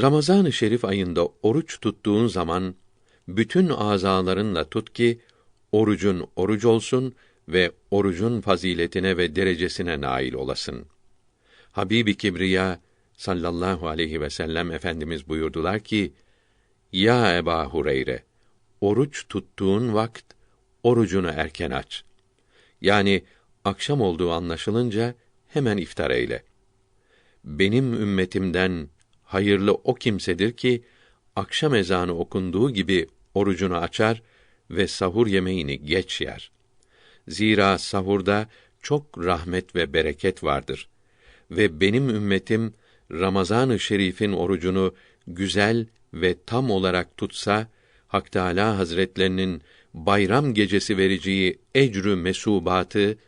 Ramazan-ı Şerif ayında oruç tuttuğun zaman bütün azalarınla tut ki orucun oruç olsun ve orucun faziletine ve derecesine nail olasın. Habibi Kibriya sallallahu aleyhi ve sellem efendimiz buyurdular ki: Ya Eba Hureyre, oruç tuttuğun vakt orucunu erken aç. Yani akşam olduğu anlaşılınca hemen iftar eyle. Benim ümmetimden hayırlı o kimsedir ki akşam ezanı okunduğu gibi orucunu açar ve sahur yemeğini geç yer. Zira sahurda çok rahmet ve bereket vardır ve benim ümmetim Ramazan-ı Şerif'in orucunu güzel ve tam olarak tutsa Hak Teâlâ Hazretlerinin bayram gecesi vereceği ecrü mesubatı,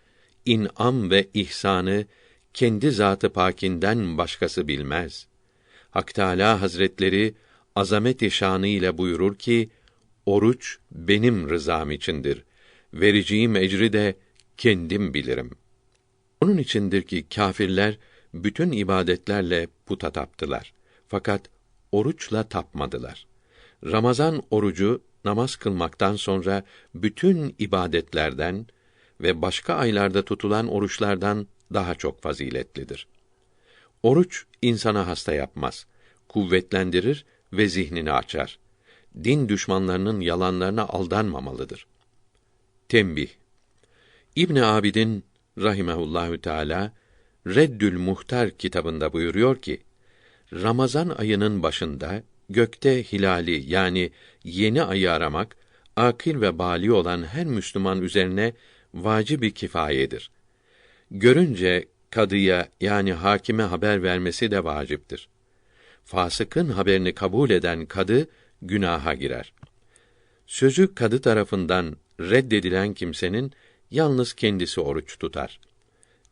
in'am ve ihsanı kendi zatı pakinden başkası bilmez. Hak Teâlâ Hazretleri azamet-i şanı ile buyurur ki: Oruç benim rızam içindir. Vereceğim ecri de kendim bilirim. Onun içindir ki kâfirler bütün ibadetlerle puta taptılar. Fakat oruçla tapmadılar. Ramazan orucu namaz kılmaktan sonra bütün ibadetlerden ve başka aylarda tutulan oruçlardan daha çok faziletlidir. Oruç insana hasta yapmaz, kuvvetlendirir ve zihnini açar. Din düşmanlarının yalanlarına aldanmamalıdır. Tembih İbn Abidin rahimehullahü teala Reddül Muhtar kitabında buyuruyor ki Ramazan ayının başında gökte hilali yani yeni ayı aramak akil ve bali olan her Müslüman üzerine vacib-i kifayedir. Görünce kadıya yani hakime haber vermesi de vaciptir. Fasıkın haberini kabul eden kadı günaha girer. Sözü kadı tarafından reddedilen kimsenin yalnız kendisi oruç tutar.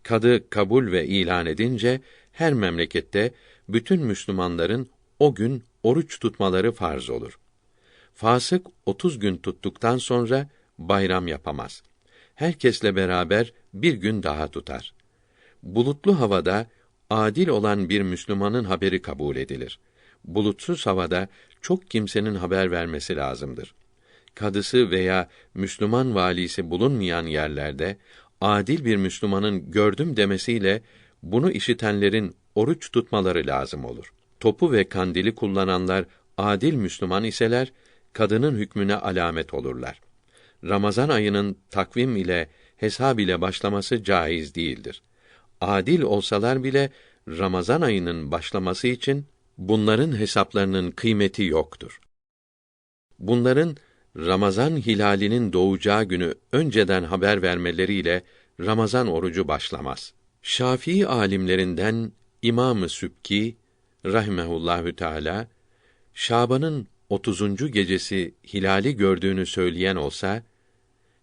Kadı kabul ve ilan edince her memlekette bütün Müslümanların o gün oruç tutmaları farz olur. Fasık 30 gün tuttuktan sonra bayram yapamaz. Herkesle beraber bir gün daha tutar. Bulutlu havada adil olan bir Müslümanın haberi kabul edilir. Bulutsuz havada çok kimsenin haber vermesi lazımdır. Kadısı veya Müslüman valisi bulunmayan yerlerde adil bir Müslümanın gördüm demesiyle bunu işitenlerin oruç tutmaları lazım olur. Topu ve kandili kullananlar adil Müslüman iseler kadının hükmüne alamet olurlar. Ramazan ayının takvim ile hesab ile başlaması caiz değildir. Adil olsalar bile Ramazan ayının başlaması için bunların hesaplarının kıymeti yoktur. Bunların Ramazan hilalinin doğacağı günü önceden haber vermeleriyle Ramazan orucu başlamaz. Şafii alimlerinden İmam-ı Sübki rahimehullahü teala Şaban'ın 30. gecesi hilali gördüğünü söyleyen olsa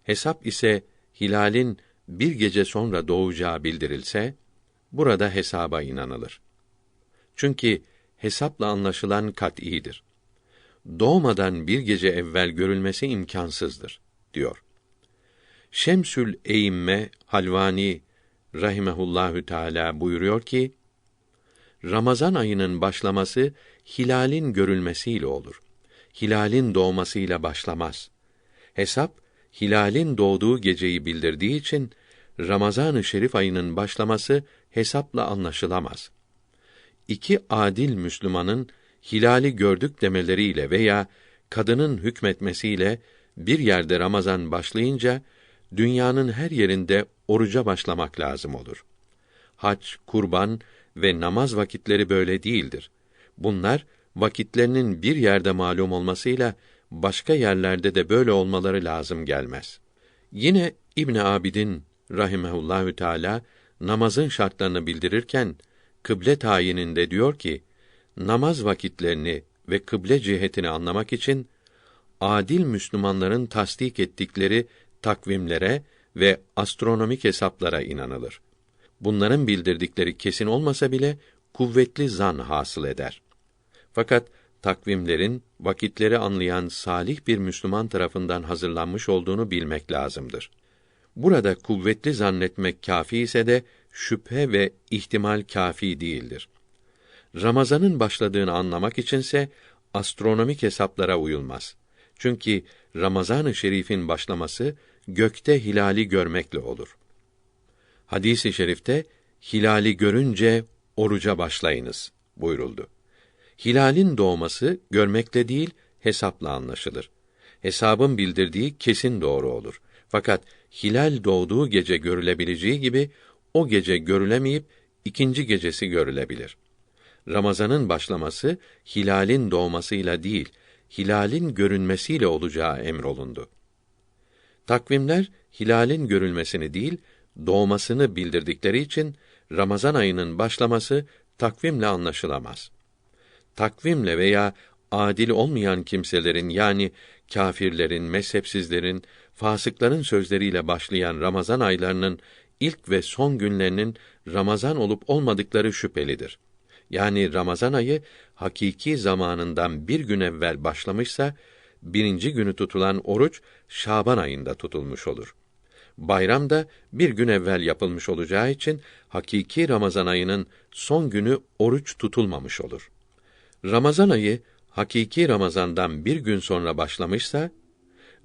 hesap ise hilalin bir gece sonra doğacağı bildirilse burada hesaba inanılır. Çünkü hesapla anlaşılan kat'idir. Doğmadan bir gece evvel görülmesi imkansızdır diyor. Şemsül Eyimme Halvani rahimehullahü teala buyuruyor ki Ramazan ayının başlaması hilalin görülmesiyle olur. Hilalin doğmasıyla başlamaz. Hesap hilalin doğduğu geceyi bildirdiği için Ramazan-ı Şerif ayının başlaması hesapla anlaşılamaz. İki adil Müslümanın hilali gördük demeleriyle veya kadının hükmetmesiyle bir yerde Ramazan başlayınca dünyanın her yerinde oruca başlamak lazım olur. Hac, kurban ve namaz vakitleri böyle değildir. Bunlar vakitlerinin bir yerde malum olmasıyla başka yerlerde de böyle olmaları lazım gelmez. Yine İbn Abidin rahimehullahü teala namazın şartlarını bildirirken kıble tayininde diyor ki namaz vakitlerini ve kıble cihetini anlamak için adil Müslümanların tasdik ettikleri takvimlere ve astronomik hesaplara inanılır. Bunların bildirdikleri kesin olmasa bile kuvvetli zan hasıl eder. Fakat takvimlerin vakitleri anlayan salih bir Müslüman tarafından hazırlanmış olduğunu bilmek lazımdır. Burada kuvvetli zannetmek kâfi ise de şüphe ve ihtimal kâfi değildir. Ramazanın başladığını anlamak içinse astronomik hesaplara uyulmaz. Çünkü Ramazan-ı Şerif'in başlaması gökte hilali görmekle olur. Hadisi şerifte hilali görünce oruca başlayınız buyuruldu. Hilalin doğması görmekle değil, hesapla anlaşılır. Hesabın bildirdiği kesin doğru olur. Fakat hilal doğduğu gece görülebileceği gibi o gece görülemeyip ikinci gecesi görülebilir. Ramazanın başlaması hilalin doğmasıyla değil, hilalin görünmesiyle olacağı emrolundu. Takvimler hilalin görülmesini değil, doğmasını bildirdikleri için Ramazan ayının başlaması takvimle anlaşılamaz. Takvimle veya adil olmayan kimselerin yani kâfirlerin, mezhepsizlerin, fasıkların sözleriyle başlayan Ramazan aylarının ilk ve son günlerinin Ramazan olup olmadıkları şüphelidir. Yani Ramazan ayı hakiki zamanından bir gün evvel başlamışsa, birinci günü tutulan oruç Şaban ayında tutulmuş olur. Bayram da bir gün evvel yapılmış olacağı için hakiki Ramazan ayının son günü oruç tutulmamış olur. Ramazan ayı hakiki Ramazan'dan bir gün sonra başlamışsa,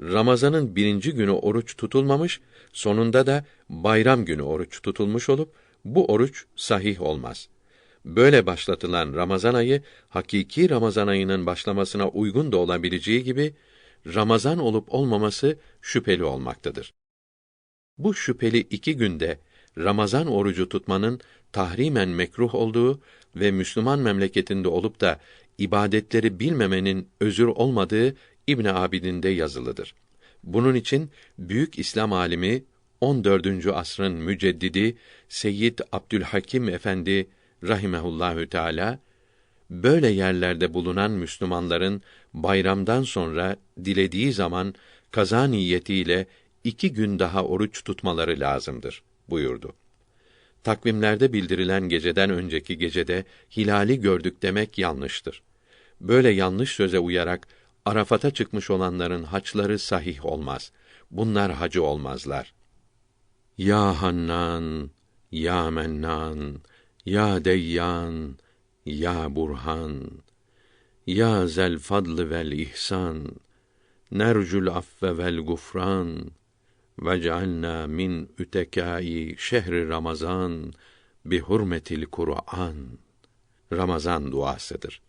Ramazan'ın birinci günü oruç tutulmamış, sonunda da bayram günü oruç tutulmuş olup, bu oruç sahih olmaz. Böyle başlatılan Ramazan ayı, hakiki Ramazan ayının başlamasına uygun da olabileceği gibi, Ramazan olup olmaması şüpheli olmaktadır. Bu şüpheli iki günde Ramazan orucu tutmanın tahrimen mekruh olduğu ve Müslüman memleketinde olup da ibadetleri bilmemenin özür olmadığı İbn Abidin'de yazılıdır. Bunun için büyük İslam alimi 14. asrın müceddidi Seyyid Abdülhakim Efendi rahimehullahü teala böyle yerlerde bulunan Müslümanların bayramdan sonra dilediği zaman kaza niyetiyle iki gün daha oruç tutmaları lazımdır buyurdu. Takvimlerde bildirilen geceden önceki gecede hilali gördük demek yanlıştır. Böyle yanlış söze uyarak Arafat'a çıkmış olanların haçları sahih olmaz. Bunlar hacı olmazlar. Ya Hannan, ya Mennan, ya Deyyan, ya Burhan, ya zel fadl vel ihsan, nercul affe vel gufran, vec'alna min ütekâi şehri Ramazan bi hurmetil Kur'an. Ramazan duasıdır.